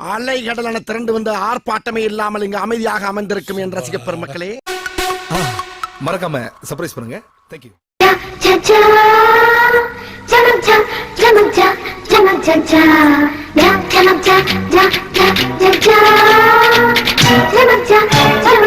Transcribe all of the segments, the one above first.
அலை கடலான திரண்டு வந்த ஆர்ப்பாட்டமே இல்லாமல் இங்க அமைதியாக அமைந்திருக்கும் என் ரசிக பெருமக்களே மறக்காம சர்ப்ரைஸ் பண்ணுங்க. தேங்க்யூ ஜனக் ஜனக் ஜனக்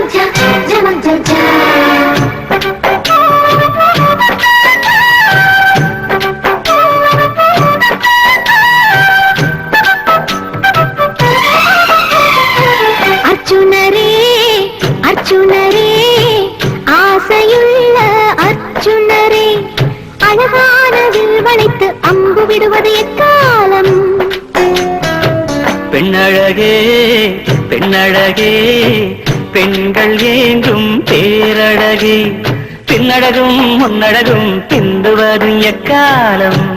பெண்ணழகே பெண்கள் ஏங்கும் பேரழகே. பின்னழகும் முன்னழகும் பிந்துவதும் எக்காலம்?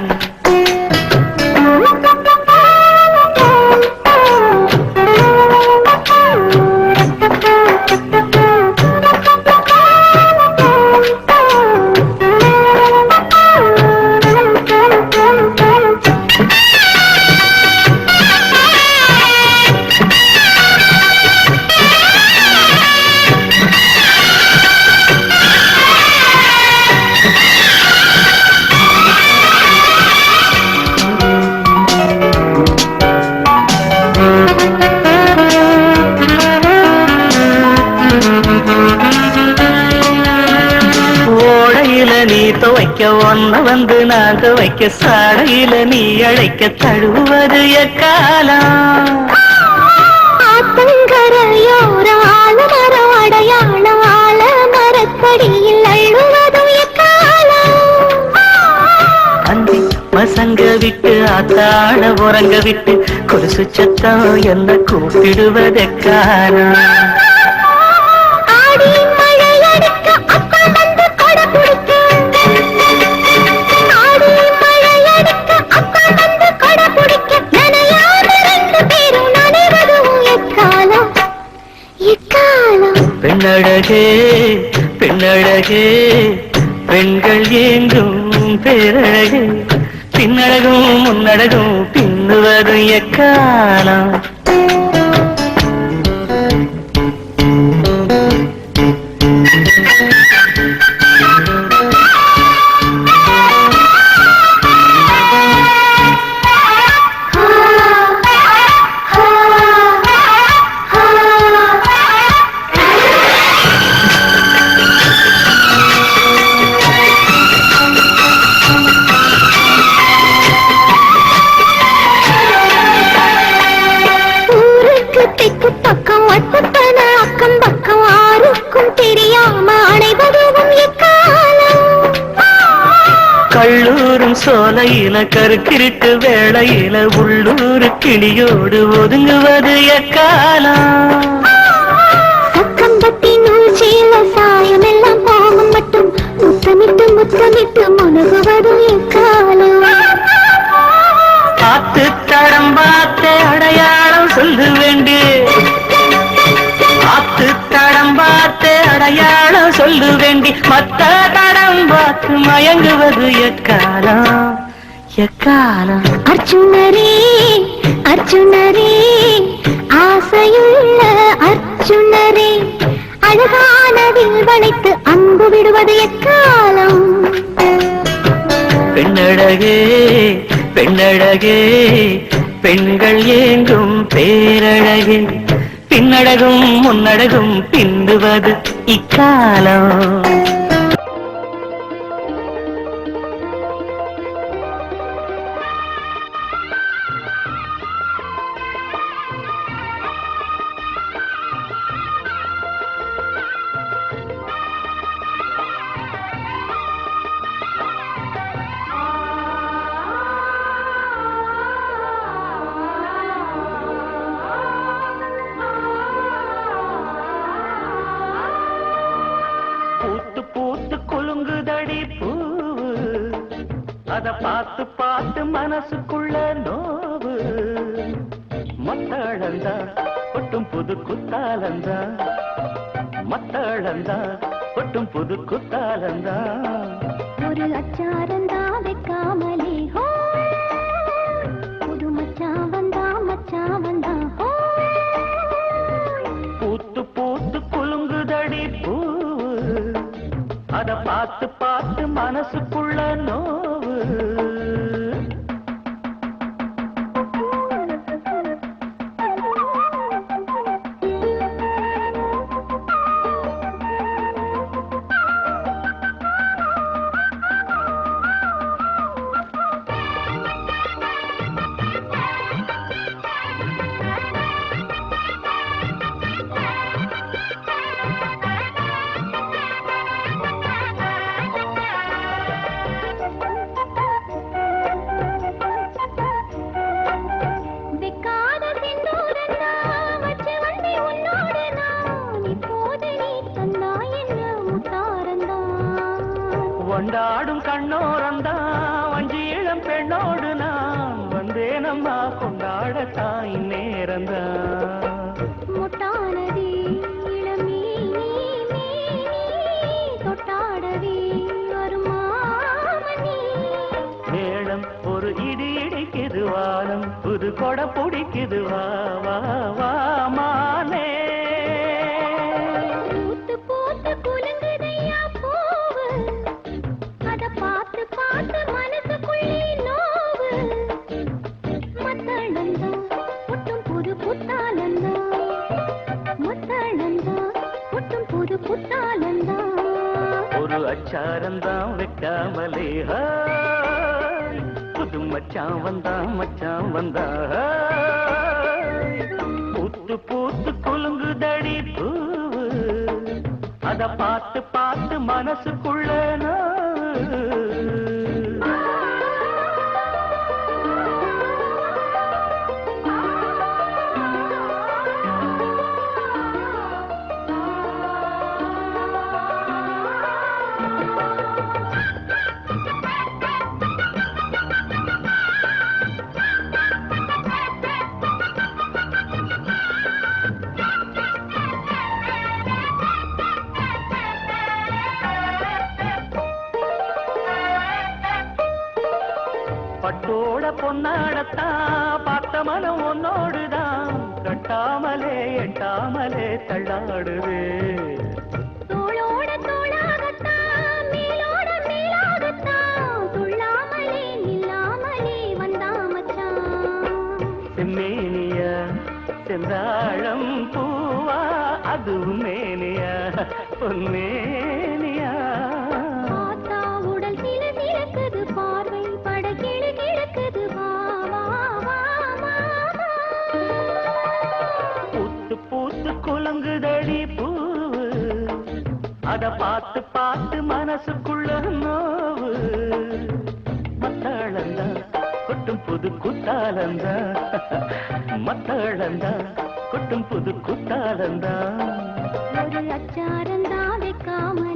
நான் துவைக்க சாடையில நீ அழைக்க தழுவது எக்காலம் அடையாளம் ஆல மரத்தடியில் எக்காலம் அந்தி பசங்க விட்டு ஆத்தாட உறங்க விட்டு கொலுசு சத்தம் என்ன கூப்பிடுவதெக்காலம் பெண்ணழகே பெண்ணழகே பெண்கள் ஏங்கும் பேரழகே. பின்னழகும் முன்னழகும் பின்னுவதும் எக்காலம்? சோலையில கருக்கிருட்டு வேளையில உள்ளூர் கிளியோடு ஒதுங்குவது எக்காலம் சக்கம்பட்டி நூற்றில சாயம் எல்லாம் போகும் மட்டும் முத்தமிட்டு முத்தமிட்டு முழுகுவதும் எக்காலம் பார்த்து தடம் பார்த்து அடையாளம் சொல்லு வேண்டு பார்த்து பார்த்து அடையாளம் சொல்லு வேண்டி மத்த தடம் பார்த்து மயங்குவது எக்காலம்? எக்காலம்? அர்ஜுனரே அர்ஜுனரே ஆசையுள்ள அர்ஜுனரே அழகானதில் வளைத்து அன்பு விடுவது எக்காலம்? பெண்ணழகே பெண்ணழகே பெண்கள் ஏங்கும் பேரழகே. பின்னழகும் முன்னழகும் பிந்துவது இக்காலம். பார்த்து பார்த்து மனசுக்குள்ள நோவு. மத்தாழந்தா ஒட்டும் புது குத்தாலந்தா மத்தாழந்தா ஒட்டும் புது குத்தாலந்தா ஒரு அச்சாரந்தா வைக்காமலே புது மச்சா வந்தா மச்சா வந்தா பூத்து பூத்து குலுங்குதடி பூ அத பார்த்து பார்த்து மனசுக்குள்ள நோவு. வந்தேனம்மா கொண்டாட தாய் நேரந்தான் ஒரு இடி இடிக்குது வானம் புது கொடை பிடிக்குது வா வா வா மானே. ஒரு வெட்டாமலே புது மச்சான் வந்தா மச்சான் வந்தா ஹாய். பூத்து பூத்து குலுங்குதடி பூ அத பார்த்து பார்த்து மனசுக்குள்ள பட்டோட பொன்னாடத்தான் பார்த்த மனம் உன்னோடுதான். கட்டாமலே எட்டாமலே செம்மேனியா செந்தாழம் பூவா அது உண்மேனியா பொன்மேனியா அத பார்த்து பார்த்து மனசுக்குள்ள நோவு. மத்தாளந்தா கொட்டும் புது குத்தாலந்தா மத்தாளந்தா கொட்டும் புது குத்தாலந்தா ஒரு அச்சாரந்தா வைக்காமல்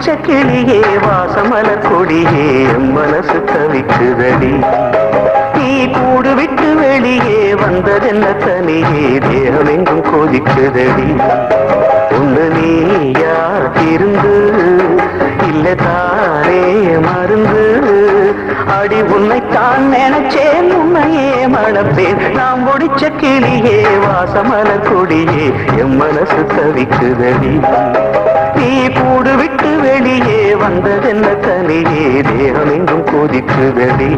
நாம் வாசமல கொடியே மனசு தவிக்குதடி நீ கூடு விட்டு வெளியே வந்ததென்ன தனியே தேகம் எங்கும் கொதிக்குதடி ஒண்ணு நீ யார் இருந்து இல்ல தானே மருந்து. அடி உன்னைத்தான் நினைச்சேன் உன்னையே மணப்பேன். நாம் ஒடிச்ச கிளியே வாசமல கொடியே என் மனசு தவிக்குதடி நீ வந்ததென்ன தேகமெங்கும் தேகம் கொதிக்குதடி.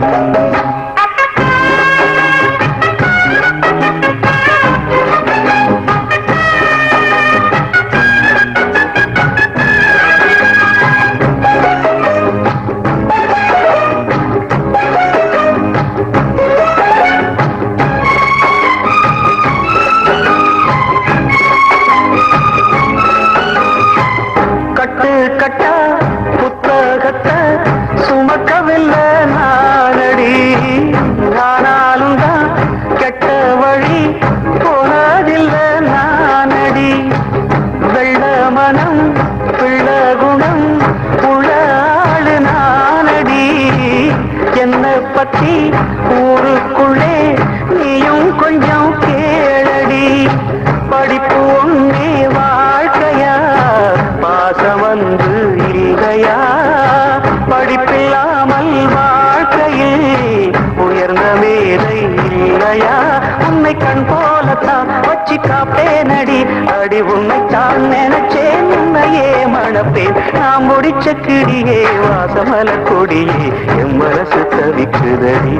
ஊருக்குள்ளே நீயும் கொஞ்சம் நான் வாசமல கொடியே என் மனசு தவிக்குதடி.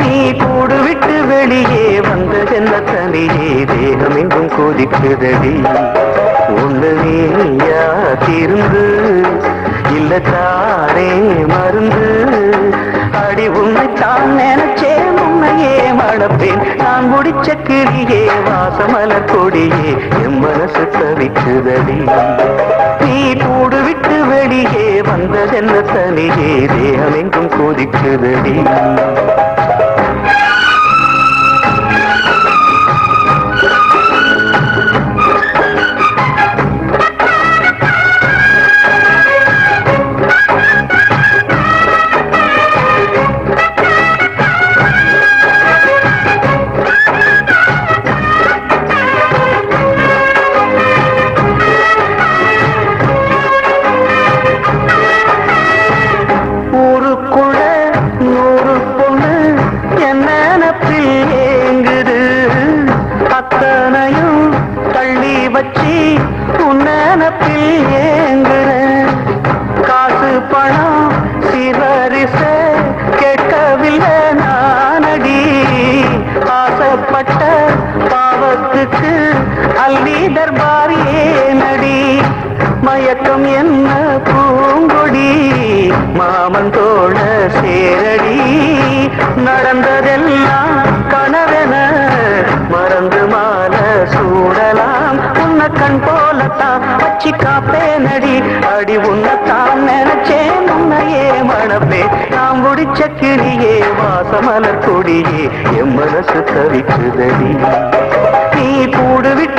நீ கூடு விட்டு வெளியே வந்த செல்ல தனியே தேகம் எங்கும் கொதிக்குதடி ஒண்ணு திருந்து இல்ல தானே மருந்து. அடி உண்மை தான் நினைச்சே உண்மையே மணப்பேன். நான் முடிச்ச கிளியே வாசமல கொடியே என் மனசு தவிக்குதடி. நீ கூடு வந்ததென்ன தனியே தேகமெங்கும் கொதிக்குதடி மயக்கம் என்ன பூங்கொடி? மாமன் தோழ சேரடி. நடந்ததெல்லாம் கனவென மறந்து மால சூடலாம். உன்ன கண் போலத்தான் வச்சு காப்பேனடி. அடி உன்னத்தான் நினைச்சேன் உன்னையே மணப்பே நாம் முடிச்ச கிளியே வாசமலர் கொடியே என் மனசு தவிக்குதடி. நீ கூடுவிட்டு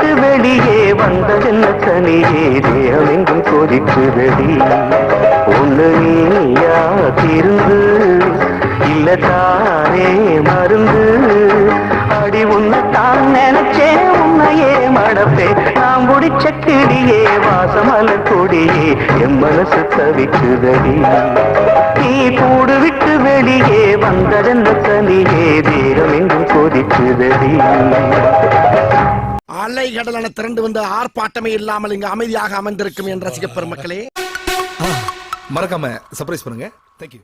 விட்டு வெளியே வந்ததென்ன தனியே தேகம் எங்கும் கொதிக்குதடி ஒன்று நீயா திருந்து இல்ல தானே மருந்து. அடி உன்னை தான் நினைச்சேன் உன்னையே மடப்பே நாம் முடிச்ச கிளியே வாசமல கொடியே என் மனசு தவிக்குதடி நீ கூடு விட்டு வெளியே வந்ததென்ன தனியே தேகம் எங்கும் கொதிக்குதடி அலைகடலான திரண்டு வந்து ஆர்ப்பாட்டமே இல்லாமல் இங்கு அமைதியாக அமைந்திருக்கும் என் ரசிக பெருமக்களே. மறக்காம சர்ப்ரைஸ் பண்ணுங்க. தேங்க்யூ